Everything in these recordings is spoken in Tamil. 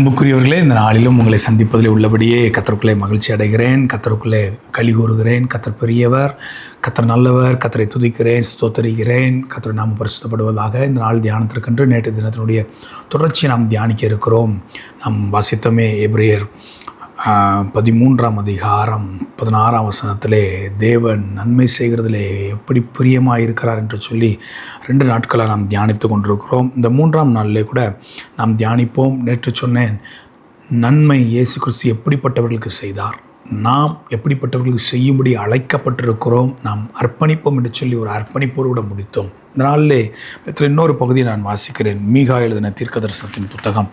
அன்புக்குரியவர்களே இந்த நாளிலும் உங்களை சந்திப்பதில் உள்ளபடியே கத்தருக்குள்ளே மகிழ்ச்சி அடைகிறேன். கத்தருக்குள்ளே களி கூறுகிறேன். கத்தர் பெரியவர் கத்தர் நல்லவர் கத்தரை துதிக்கிறேன் ஸ்தோத்தரிக்கிறேன். கத்தர் நாம் பரிசுத்தப்படுவதாக இந்த நாள் தியானத்திற்கென்று நேற்று தினத்தினுடைய தொடர்ச்சியை நாம் தியானிக்க இருக்கிறோம். நாம் வாசித்தமே எப்ரியர் பதிமூன்றாம் அதிகாரம் பதினாறாம் வசனத்திலே தேவன் நன்மை செய்கிறதிலே எப்படி பிரியமாக இருக்கிறார் என்று சொல்லி ரெண்டு நாட்களாக நாம் தியானித்து கொண்டிருக்கிறோம். இந்த மூன்றாம் நாளிலே கூட நாம் தியானிப்போம். நேற்று சொன்னேன் நன்மை இயேசு கிறிஸ்து எப்படிப்பட்டவர்களுக்கு செய்தார்? நாம் எப்படிப்பட்டவர்களுக்கு செய்யும்படி அழைக்கப்பட்டிருக்கிறோம். நாம் அர்ப்பணிப்போம் என்று சொல்லி ஒரு அர்ப்பணிப்போடு கூட முடித்தோம். இந்த நாளிலே இன்னொரு பகுதியை நான் வாசிக்கிறேன். மீகா எழுதின தீர்க்க தரிசனத்தின் புத்தகம்.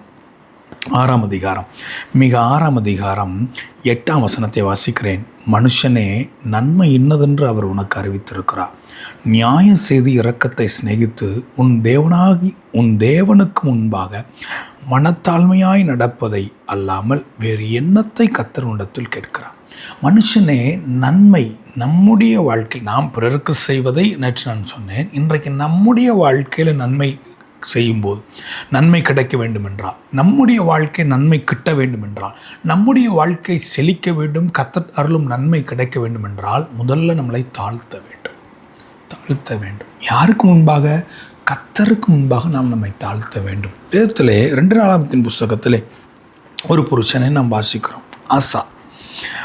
ஆறாம் அதிகாரம். மிக ஆறாம் அதிகாரம் எட்டாம் வசனத்தை வாசிக்கிறேன். மனுஷனே நன்மை இன்னதென்று அவர் உனக்கு அறிவித்திருக்கிறார். நியாயம் செய்து இரக்கத்தை சிநேகித்து உன் தேவனாகி உன் தேவனுக்கு முன்பாக மனத்தாழ்மையாய் நடப்பதை அல்லாமல் வேறு எண்ணத்தை கத்தர் உண்டத்தில் கேட்கிறார். மனுஷனே நன்மை நம்முடைய வாழ்க்கை நாம் பிறருக்கு செய்வதை நேற்று நான் சொன்னேன். இன்றைக்கு நம்முடைய வாழ்க்கையில் நன்மை செய்யும்போது நன்மை கிடைக்க வேண்டுமென்றால் நம்முடைய வாழ்க்கை நன்மை கிட்ட வேண்டுமென்றால் நம்முடைய வாழ்க்கை செழிக்க வேண்டும் கத்த அருளும் நன்மை கிடைக்க வேண்டுமென்றால் முதல்ல நம்மளை தாழ்த்த வேண்டும். தாழ்த்த வேண்டும். யாருக்கு முன்பாக? கத்தருக்கு முன்பாக நாம் நம்மை தாழ்த்த வேண்டும். வேதத்திலே ரெண்டு நாளாமத்தின் புஸ்தகத்திலே ஒரு புருஷனை நாம் வாசிக்கிறோம். ஆசா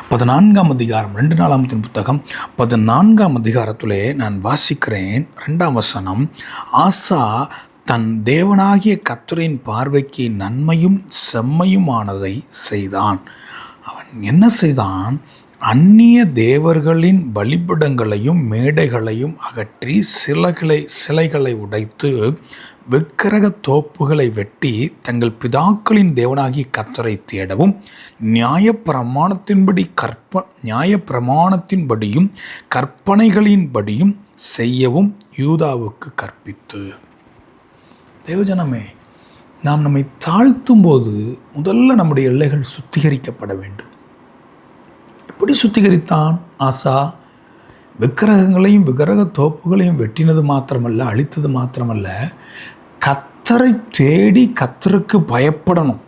பதினான்காம் அதிகாரம் ரெண்டு நாளாமத்தின் புத்தகம் பதினான்காம் அதிகாரத்திலே நான் வாசிக்கிறேன். ரெண்டாம் வசனம் ஆசா தன் தேவனாகிய கர்த்தரின் பார்வைக்கு நன்மையும் செம்மையுமானதை செய்தான். அவன் என்ன செய்தான்? அந்நிய தேவர்களின் பலிபிடங்களையும் மேடைகளையும் அகற்றி சிலைகளை சிலைகளை உடைத்து விக்கிரக தோப்புகளை வெட்டி தங்கள் பிதாக்களின் தேவனாகிய கத்தரை தேடவும் நியாயப்பிரமாணத்தின்படி கற்ப நியாயப்பிரமாணத்தின்படியும் கற்பனைகளின்படியும் செய்யவும் யூதாவுக்கு கற்பித்து. தேவஜனமே நாம் நம்மை தாழ்த்தும் போது முதல்ல நம்முடைய எல்லைகள் சுத்திகரிக்கப்பட வேண்டும். எப்படி சுத்திகரித்தான்? ஆசா விக்கிரகங்களையும் விக்கிரக தோப்புகளையும் வெட்டினது மாத்திரமல்ல அழித்தது மாத்திரமல்ல கத்தரை தேடி கத்தருக்கு பயப்படணும்.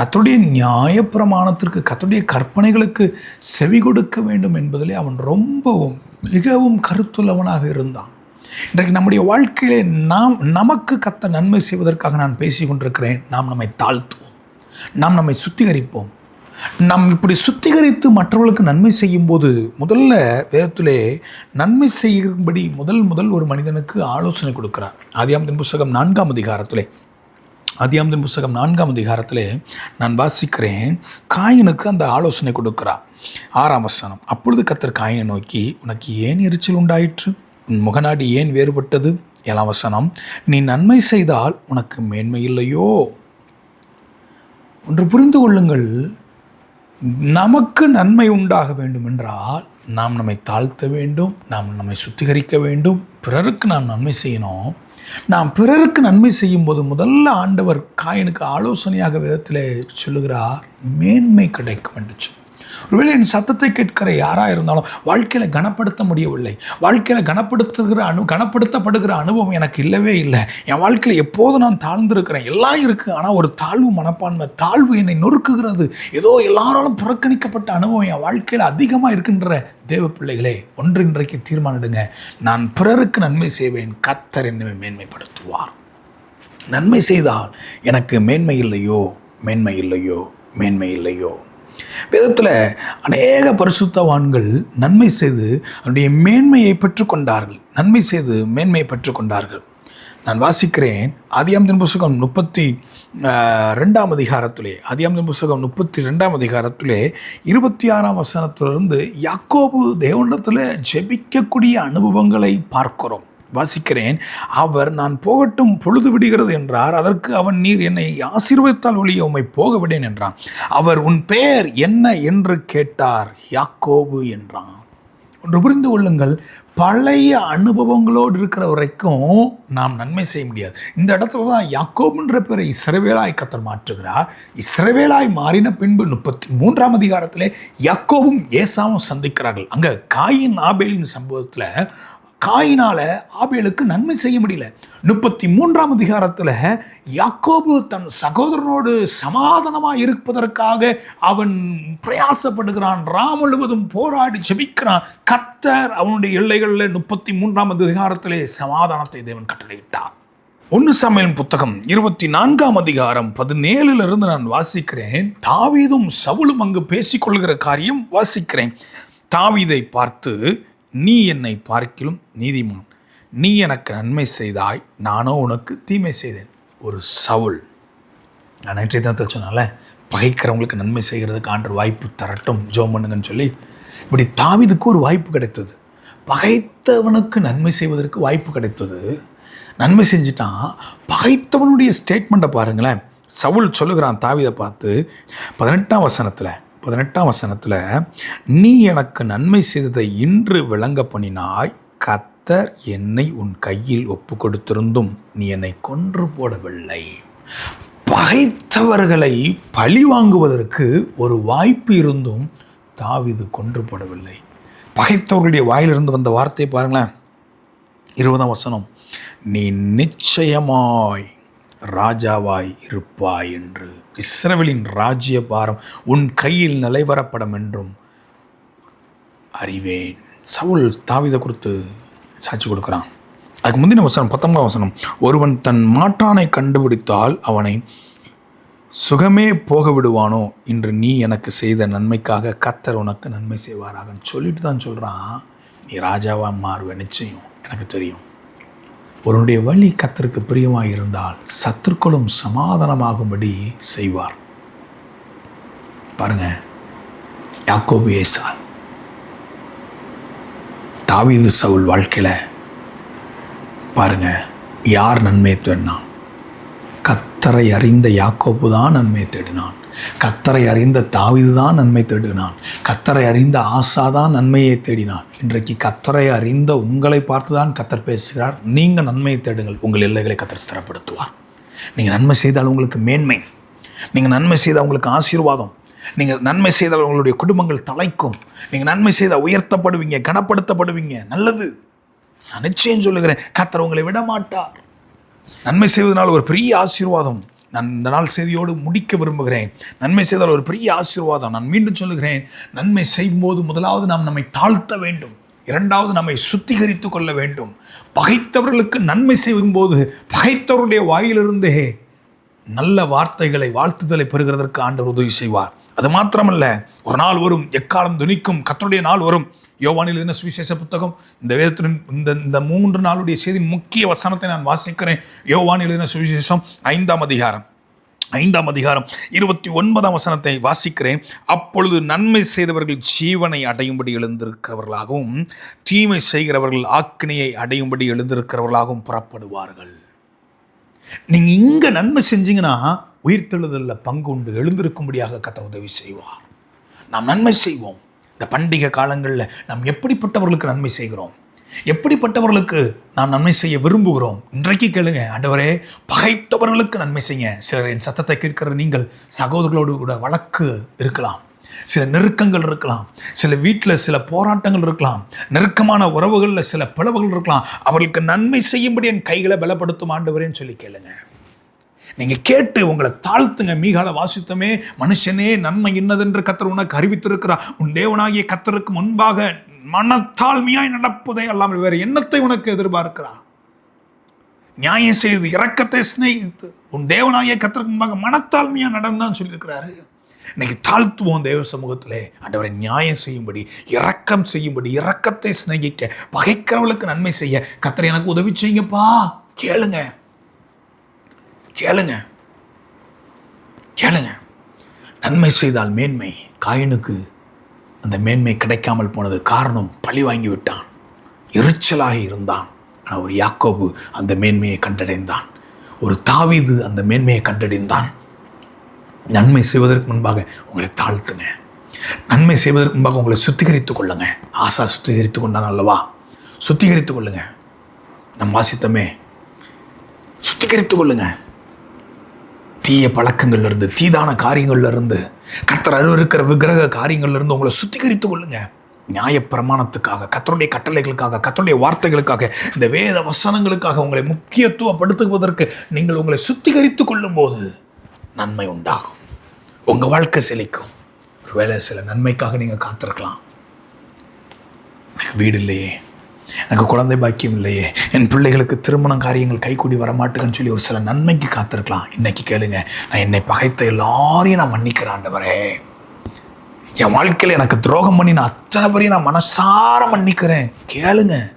கத்தருடைய நியாயப்பிரமாணத்திற்கு கத்தருடைய கற்பனைகளுக்கு செவி கொடுக்க வேண்டும் என்பதிலே அவன் ரொம்பவும் மிகவும் கருத்துள்ளவனாக இருந்தான். இன்றைக்கு நம்முடைய வாழ்க்கையிலே நாம் நமக்கு கத்த நன்மை செய்வதற்காக நான் பேசி கொண்டிருக்கிறேன். நாம் நம்மை தாழ்த்துவோம். நாம் நம்மை சுத்திகரிப்போம். நாம் இப்படி சுத்திகரித்து மற்றவர்களுக்கு நன்மை செய்யும்போது முதல்ல வேதத்திலே நன்மை செய்யும்படி முதல் முதல் ஒரு மனிதனுக்கு ஆலோசனை கொடுக்கிறார். ஆதியாமத்தின் புஸ்தகம் நான்காம் அதிகாரத்திலே. அதியாமதின் புஸ்தகம் நான்காம் அதிகாரத்திலே நான் வாசிக்கிறேன். காயினுக்கு அந்த ஆலோசனை கொடுக்கிறார். ஆறாம் வசனம் அப்பொழுது கத்தர் காயினை நோக்கி உனக்கு ஏன் எரிச்சல் உண்டாயிற்று? முகநாடி ஏன் வேறுபட்டது? ஏழாம் நீ நன்மை செய்தால் உனக்கு மேன்மை இல்லையோ? ஒன்று புரிந்து கொள்ளுங்கள். நமக்கு நன்மை உண்டாக வேண்டும் என்றால் நாம் நம்மை தாழ்த்த வேண்டும் நாம் நம்மை சுத்திகரிக்க வேண்டும். பிறருக்கு நாம் நன்மை செய்யணும். நாம் பிறருக்கு நன்மை செய்யும் போது முதல்ல ஆண்டவர் காயனுக்கு ஆலோசனையாக விதத்தில் சொல்லுகிறார் மேன்மை கிடைக்கும் என்று சொல்லி. ஒருவேளை என் சத்தத்தை கேட்கிற யாராக இருந்தாலும் வாழ்க்கையில் கனப்படுத்த முடியவில்லை. வாழ்க்கையில் கனப்படுத்துகிற அனு கனப்படுத்தப்படுகிற அனுபவம் எனக்கு இல்லவே இல்லை. என் வாழ்க்கையில் எப்போதும் நான் தாழ்ந்திருக்கிறேன். எல்லாம் இருக்குது ஆனால் ஒரு தாழ்வு மனப்பான்மை தாழ்வு என்னை நொறுக்குகிறது. ஏதோ எல்லாராலும் புறக்கணிக்கப்பட்ட அனுபவம் என் வாழ்க்கையில் அதிகமாக இருக்கின்ற தேவ பிள்ளைகளே ஒன்று இன்றைக்கு தீர்மானிடுங்க. நான் பிறருக்கு நன்மை செய்வேன். கத்தர் என்னை மேன்மைப்படுத்துவார். நன்மை செய்தால் எனக்கு மேன்மை இல்லையோ? மேன்மை இல்லையோ? மேன்மை இல்லையோ? வேதத்தில் அநேக பரிசுத்தவான்கள் நன்மை செய்து அவருடைய மேன்மையை பெற்றுக்கொண்டார்கள். நன்மை செய்து மேன்மையை பெற்றுக்கொண்டார்கள். நான் வாசிக்கிறேன். ஆதியாமத்தின் புஸ்தகம் முப்பத்தி ரெண்டாம் அதிகாரத்திலே ஆதியாமத்தின் புஸ்தகம் முப்பத்தி ரெண்டாம் அதிகாரத்திலே இருபத்தி ஆறாம் வசனத்திலிருந்து யாக்கோபு தேவனிடத்தில் ஜெபிக்கக்கூடிய அனுபவங்களை பார்க்கிறோம். வாசிக்கிறேன். அவர் நான் போகட்டும் பொழுது விடுகிறது என்றார். அதற்கு அவன் நீர் என்னை ஆசீர்வதித்தால் ஒழிய உம்மை போக விடேன் என்றான். அவர் உன் பெயர் என்ன? என்று கேட்டார். யாக்கோபு என்றான். ஒன்று புரிந்து கொள்ளுங்கள் பழைய அனுபவங்களோடு இருக்கிற வரைக்கும் நாம் நன்மை செய்ய முடியாது. இந்த இடத்துல தான் யாக்கோபுன்ற பேரை இஸ்ரவேலாய் கத்தர் மாற்றுகிறார். இஸ்ரவேலாய் மாறின பின்பு முப்பத்தி மூன்றாம் அதிகாரத்திலே யாக்கோவும் ஏசாவும் சந்திக்கிறார்கள். அங்கே காயின் ஆபேலின் சம்பவத்தில் காயினால் ஆபேலுக்கு நன்மை செய்ய முடியல. முப்பத்தி மூன்றாம் அதிகாரத்தில் யாக்கோபு தன் சகோதரனோடு சமாதானமாக இருப்பதற்காக அவன் பிரயாசப்படுகிறான். ராம் முழுவதும் போராடி செபிக்கிறான் கர்த்தர் அவனுடைய எல்லைகளில் முப்பத்தி மூன்றாம் அதிகாரத்திலே சமாதானத்தை தேவன் கட்டளையிட்டார். ஒன்று சமையல் புத்தகம் இருபத்தி நான்காம் அதிகாரம் பதினேழுல இருந்து நான் வாசிக்கிறேன். தாவீதும் சவுலும் அங்கு பேசிக்கொள்கிற காரியம் வாசிக்கிறேன். தாவீதை பார்த்து நீ என்னை பார்க்கிலும் நீதிமான். நீ எனக்கு நன்மை செய்தாய் நானோ உனக்கு தீமை செய்தேன். ஒரு சவுல். நான் நேற்றைய தினத்தில் சொன்னால பகைக்கிறவங்களுக்கு நன்மை செய்கிறதுக்கு ஆண்டு வாய்ப்பு தரட்டும் ஜோம் பண்ணுங்கன்னு சொல்லி இப்படி தாவிதுக்கு ஒரு வாய்ப்பு கிடைத்தது. பகைத்தவனுக்கு நன்மை செய்வதற்கு வாய்ப்பு கிடைத்தது. நன்மை செஞ்சிட்டான். பகைத்தவனுடைய ஸ்டேட்மெண்ட்டை பாருங்களேன். சவுல் சொல்லுகிறான் தாவிதை பார்த்து பதினெட்டாம் வசனத்தில் பதினெட்டாம் வசனத்தில் நீ எனக்கு நன்மை செய்ததை இன்று விளங்க பண்ணினாய் கத்தர் என்னை உன் கையில் ஒப்பு கொடுத்திருந்தும் நீ என்னை கொன்று போடவில்லை. பகைத்தவர்களை பழி வாங்குவதற்கு ஒரு வாய்ப்பு இருந்தும் தாவிது கொன்று போடவில்லை. பகைத்தவர்களுடைய வாயிலிருந்து வந்த வார்த்தையை பாருங்களேன். இருபதாம் வசனம் நீ நிச்சயமாய் ராஜாவாய் இருப்பாய் என்று. இஸ்ரவேலின் ராஜ்ய பாரம் உன் கையில் நிலைவரப்படும் என்றும் அறிவேன். சவுல் தாவித குறித்து சாட்சி கொடுக்குறான். அதுக்கு முந்தின வசனம் பத்தொன்பதாம் வசனம் ஒருவன் தன் மாற்றானை கண்டுபிடித்தால் அவனை சுகமே போக விடுவானோ இன்று நீ எனக்கு செய்த நன்மைக்காக கத்தர் உனக்கு நன்மை செய்வாராகன்னு சொல்லிட்டு தான் சொல்கிறான் நீ ராஜாவாக மாறுவ நிச்சயம் எனக்கு தெரியும். ஒருவனுடைய வழி கத்தருக்கு பிரியமாக இருந்தால் சத்துருக்களும் சமாதானமாகும்படி செய்வார். பாருங்க யாக்கோபு ஏசால் தாவீது சவுல் வாழ்க்கையில் பாருங்க யார் நன்மையை தேடினான் கத்தரை அறிந்த யாக்கோபு தான் நன்மையை தேடினான். கத்தரை அறிந்த தாவிது தான் நன்மை தேடினான். கத்தரை அறிந்த ஆசா தான் நன்மையை தேடினான். இன்றைக்கு கத்தரை அறிந்த உங்களை பார்த்து தான் கத்தர் பேசுகிறார். நீங்கள் நன்மையை தேடுங்கள். உங்கள் எல்லைகளை கத்தர் ஸ்திரப்படுத்துவார். நீங்கள் நன்மை செய்தால் உங்களுக்கு மேன்மை. நீங்கள் நன்மை செய்தால் உங்களுக்கு ஆசீர்வாதம். நீங்கள் நன்மை செய்தால் உங்களுடைய குடும்பங்கள் தலைக்கும். நீங்கள் நன்மை செய்தால் உயர்த்தப்படுவீங்க கனப்படுத்தப்படுவீங்க. நல்லது. நான் நிச்சயம் சொல்லுகிறேன். கத்தர் உங்களை விட மாட்டார் நன்மை செய்வதனால் ஒரு பெரிய ஆசீர்வாதம். நான் இந்த நாள் செய்தியோடு முடிக்க விரும்புகிறேன். நன்மை செய்தால் ஒரு பெரிய ஆசீர்வாதம். நான் மீண்டும் சொல்லுகிறேன் நன்மை செய்யும்போது முதலாவது நாம் நம்மை தாழ்த்த வேண்டும். இரண்டாவது நம்மை சுத்திகரித்து கொள்ள வேண்டும். பகைத்தவர்களுக்கு நன்மை செய்யும்போது பகைத்தவருடைய வாயிலிருந்தே நல்ல வார்த்தைகளை வாழ்த்துதலை பெறுகிறதற்கு ஆண்டவர் உதவி செய்வார். அது மாத்திரமல்ல ஒரு நாள் வரும் எக்காலம் துணிக்கும் கத்தருடைய நாள் வரும். யோவானில் என்ன சுவிசேஷ புத்தகம். இந்த வேதத்தின் இந்த இந்த மூன்று நாளுடைய செய்தி முக்கிய வசனத்தை நான் வாசிக்கிறேன். யோவானில் என்ன சுவிசேஷம் ஐந்தாம் அதிகாரம். ஐந்தாம் அதிகாரம் இருபத்தி ஒன்பதாம் வசனத்தை வாசிக்கிறேன். அப்பொழுது நன்மை செய்தவர்கள் ஜீவனை அடையும்படி எழுந்திருக்கிறவர்களாகவும் தீமை செய்கிறவர்கள் ஆக்கினையை அடையும்படி எழுந்திருக்கிறவர்களாகவும் புறப்படுவார்கள். நீங்கள் இங்கே நன்மை செஞ்சீங்கன்னா உயிர்த்தெழுதலில் பங்கு உண்டு. எழுந்திருக்கும்படியாக கத்த உதவி செய்வார். நாம் நன்மை செய்வோம். இந்த பண்டிகை காலங்களில் நாம் எப்படிப்பட்டவர்களுக்கு நன்மை செய்கிறோம்? எப்படிப்பட்டவர்களுக்கு நாம் நன்மை செய்ய விரும்புகிறோம்? இன்றைக்கு கேளுங்க ஆண்டவரே பகைத்தவர்களுக்கு நன்மை செய்ய சிலர் என் சத்தத்தை கேட்கிற நீங்கள் சகோதரர்களோடு கூட வழக்கு இருக்கலாம். சில நெருக்கங்கள் இருக்கலாம். சில வீட்டில் சில போராட்டங்கள் இருக்கலாம். நெருக்கமான உறவுகளில் சில பிளவுகள் இருக்கலாம். அவர்களுக்கு நன்மை செய்யும்படி என் கைகளை பலப்படுத்தும் ஆண்டவரேன்னு சொல்லி கேளுங்க. நீங்கள் கேட்டு உங்களை தாழ்த்துங்க. மீகால வாசித்தமே மனுஷனே நன்மை இன்னதென்று கத்தர் உனக்கு அறிவித்திருக்கிறார். உன் தேவனாகிய கத்தருக்கு முன்பாக மனத்தாழ்மையாய் நடப்பதை அல்லாமல் வேறு எண்ணத்தை உனக்கு எதிர்பார்க்கிறான் நியாயம் செய்து இறக்கத்தை சிநேகித்து உன் தேவனாகிய கத்தருக்கு முன்பாக மனத்தாழ்மையாக நடந்தான்னு சொல்லியிருக்கிறாரு. இன்னைக்கு தாழ்த்துவோம் தேவ சமூகத்திலே. ஆண்டவரை நியாயம் செய்யும்படி இரக்கம் செய்யும்படி இரக்கத்தை சிநேகிக்க பகைக்கிறவளுக்கு நன்மை செய்ய கத்தரை எனக்கு உதவி செய்யுங்கப்பா. கேளுங்க. கேளுங்க. கேளுங்க. நன்மை செய்தால் மேன்மை. காயினுக்கு அந்த மேன்மை கிடைக்காமல் போனது காரணம் பழி வாங்கி விட்டான். எரிச்சலாகி இருந்தான். ஆனால் ஒரு யாக்கோபு அந்த மேன்மையை கண்டடைந்தான். ஒரு தாவீது அந்த மேன்மையை கண்டடைந்தான். நன்மை செய்வதற்கு முன்பாக உங்களை தாழ்த்துங்க. நன்மை செய்வதற்கு முன்பாக உங்களை சுத்திகரித்துக் கொள்ளுங்க. ஆசா சுத்திகரித்து கொண்டான் அல்லவா? சுத்திகரித்துக் கொள்ளுங்க. நம் வாசித்தமே. சுத்திகரித்துக் கொள்ளுங்க. தீய பழக்கங்கள்லேருந்து தீதான காரியங்கள்லேருந்து கத்தர் அருவருக்கிற விக்கிரக காரியங்கள்லேருந்து உங்களை சுத்திகரித்து கொள்ளுங்க. நியாயப்பிரமாணத்துக்காக கத்தருடைய கட்டளைகளுக்காக கத்தருடைய வார்த்தைகளுக்காக இந்த வேத வசனங்களுக்காக உங்களை முக்கியத்துவப்படுத்துவதற்கு நீங்கள் உங்களை சுத்திகரித்து கொள்ளும்போது நன்மை உண்டாகும். உங்கள் வாழ்க்கை செழிக்கும். ஒருவேளை சில நன்மைக்காக நீங்கள் காத்திருக்கலாம். எனக்கு வீடு இல்லையே. எனக்கு குழந்தை பாக்கியம் இல்லையே. என் பிள்ளைகளுக்கு திருமணம் காரியங்கள் கைக்கூடி வரமாட்டுன்னு சொல்லி ஒரு சில நன்மைக்கு காத்திருக்கலாம். இன்னைக்கு கேளுங்க. நான் என்னை பகைத்த எல்லாரையும் நான் மன்னிக்கிறேன் ஆண்டவரே. என் வாழ்க்கையில் எனக்கு துரோகம் பண்ணி நான் அத்தனை பேரையும் நான் மனசார மன்னிக்கிறேன். கேளுங்க.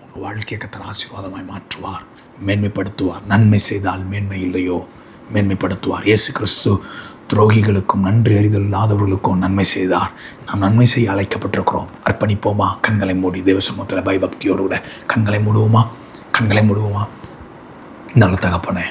உங்கள் வாழ்க்கையை கத்தர் ஆசீர்வாதமாய் மாற்றுவார் மேன்மைப்படுத்துவார். நன்மை செய்தால் மேன்மை இல்லையோ? மேன்மைப்படுத்துவார். இயேசு கிறிஸ்து துரோகிகளுக்கும் நன்றி அறிதல் இல்லாதவர்களுக்கும் நன்மை செய்தார். நாம் நன்மை செய்ய அழைக்கப்பட்டிருக்கிறோம். அர்ப்பணிப்போமா? கண்களை மூடி தேவசமூகத்தில் பயபக்தியோடு கூட கண்களை மூடுவோமா? கண்களை மூடுவோமா? நல்ல தகப்பனே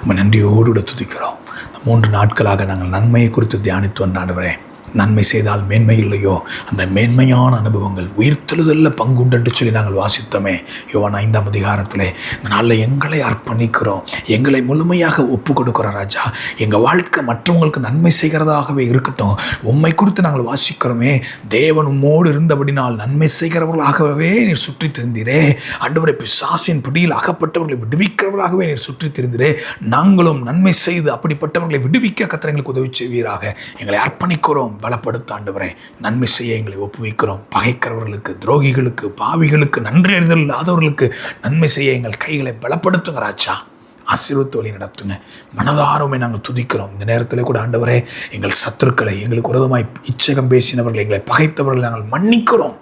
உங்கள் நன்றியோடு கூட துதிக்கிறோம். இந்த மூன்று நாட்களாக நாங்கள் நன்மையை குறித்து தியானித்து வந்தாடுவரேன் நன்மை செய்தால் மேன்மை இல்லையோ? அந்த மேன்மையான அனுபவங்கள் உயிர்த்தெழுதலில் பங்குண்டு சொல்லி நாங்கள் வாசித்தோமே. யோவான் ஐந்தாம் அதிகாரத்தில் இந்த நாளில் எங்களை அர்ப்பணிக்கிறோம். எங்களை முழுமையாக ஒப்பு கொடுக்குறோம் ராஜா எங்கள் வாழ்க்கை மற்றவங்களுக்கு நன்மை செய்கிறதாகவே இருக்கட்டும். உம்மை குறித்து நாங்கள் வாசிக்கிறோமே. தேவன் உம்மோடு இருந்தபடினால் நன்மை செய்கிறவர்களாகவே நீர் சுற்றி திருந்தீரே. அன்றுவரை பிசாசின் பிடியில் அகப்பட்டவர்களை விடுவிக்கிறவர்களாகவே நீர் சுற்றி திருந்தீரே. நாங்களும் நன்மை செய்து அப்படிப்பட்டவர்களை விடுவிக்க கத்திரங்களுக்கு உதவி செய்வீராக. எங்களை அர்ப்பணிக்கிறோம். பலப்படுத்த ஆண்டவரே நன்மை செய்ய எங்களை ஒப்புவிக்கிறோம். பகைக்கிறவர்களுக்கு துரோகிகளுக்கு பாவிகளுக்கு நன்றி அறிதல் இல்லாதவர்களுக்கு நன்மை செய்ய எங்கள் கைகளை பலப்படுத்துங்க ராஜா. ஆசீர்வத்து வழி நடத்துங்க. மனதாரமே நாங்கள் துதிக்கிறோம். இந்த நேரத்தில் கூட ஆண்டவரே எங்கள் சத்துருக்களை எங்களுக்கு உரதமாய் இச்சகம் பேசினவர்கள் எங்களை பகைத்தவர்களை நாங்கள் மன்னிக்கிறோம்.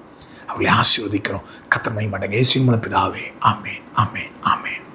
அவர்களை ஆசீர்வதிக்கிறோம். கத்தமை மடங்க ஏசி பிதாவே. ஆமேன் ஆமேன் ஆமேன்.